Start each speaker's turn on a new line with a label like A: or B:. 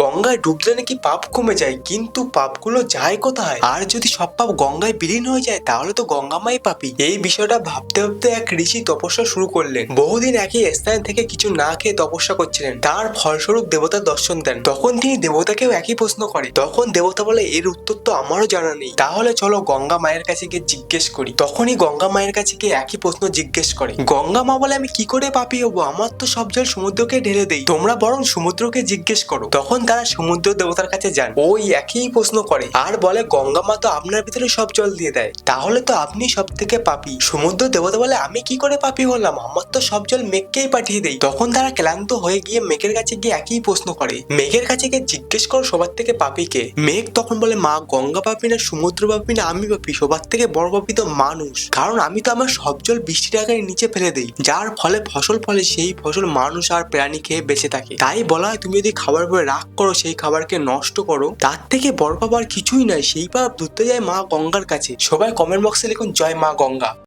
A: গঙ্গায় ডুবলে নাকি পাপ কমে যায়, কিন্তু পাপগুলো যায় কোথায়? আর যদি সব পাপ গঙ্গায় বিলীন হয়ে যায়, তাহলে তো গঙ্গামাই পাপি। এই বিষয়টা ভাবতে ভাবতে এক ঋষি তপস্যা শুরু করলেন। বহুদিন একই স্থান থেকে কিছু না খেয়ে তপস্যা করছিলেন। তার ফলস্বরূপ দেবতার দর্শন দেন। তখন তিনি দেবতাকেও একই প্রশ্ন করে। তখন দেবতা বলে, এর উত্তর তো আমারও জানা নেই। তাহলে চলো গঙ্গা মায়ের কাছে গিয়ে জিজ্ঞেস করি। তখনই গঙ্গা মায়ের কাছে গিয়ে একই প্রশ্ন জিজ্ঞেস করে। গঙ্গা মা বলে, আমি কি করে পাপি হব? আমার তো সব জল সমুদ্রকে ঢেলে দেই। তোমরা বরং সমুদ্রকে জিজ্ঞেস করো। তখন তারা সমুদ্র দেবতার কাছে যান। ওই একই প্রশ্ন করে, আর বলে, গঙ্গা মা তো আপনার ভিতরে সব জল দিয়ে দেয়। তাহলে তো আপনি সব থেকে পাপি। সমুদ্র দেবতা বলে, আমি কি করে পাপি হলাম? আমার তো সব জল মেঘকেই পাঠিয়ে দেই তখন তারা ক্লান্ত হয়ে গিয়ে মেঘের কাছে গিয়ে একই প্রশ্ন করে। মেঘের কাছে গিয়ে জিজ্ঞেস করো, সবার থেকে পাপি কে? মেঘ তখন বলে, মা, গঙ্গা পাপি না, সমুদ্র পাপি না, আমি পাপি। সবার থেকে বড় পাপি তো মানুষ। কারণ আমি তো আমার সব জল বৃষ্টির আগে নিচে ফেলে দেই। যার ফলে, ফসল ফলে, সেই ফসল মানুষ আর প্রাণী খেয়ে বেঁচে থাকে। তাই বলা হয়, তুমি যদি খাবার পরে রাগ করো, সেই খাবারকে নষ্ট করো, তার থেকে বড় পাপ কিছুই নাই। সেই পাপ ধরতে যায় মা গঙ্গার কাছে। সবাই কমেন্ট বক্সে লিখুন, জয় মা গঙ্গা।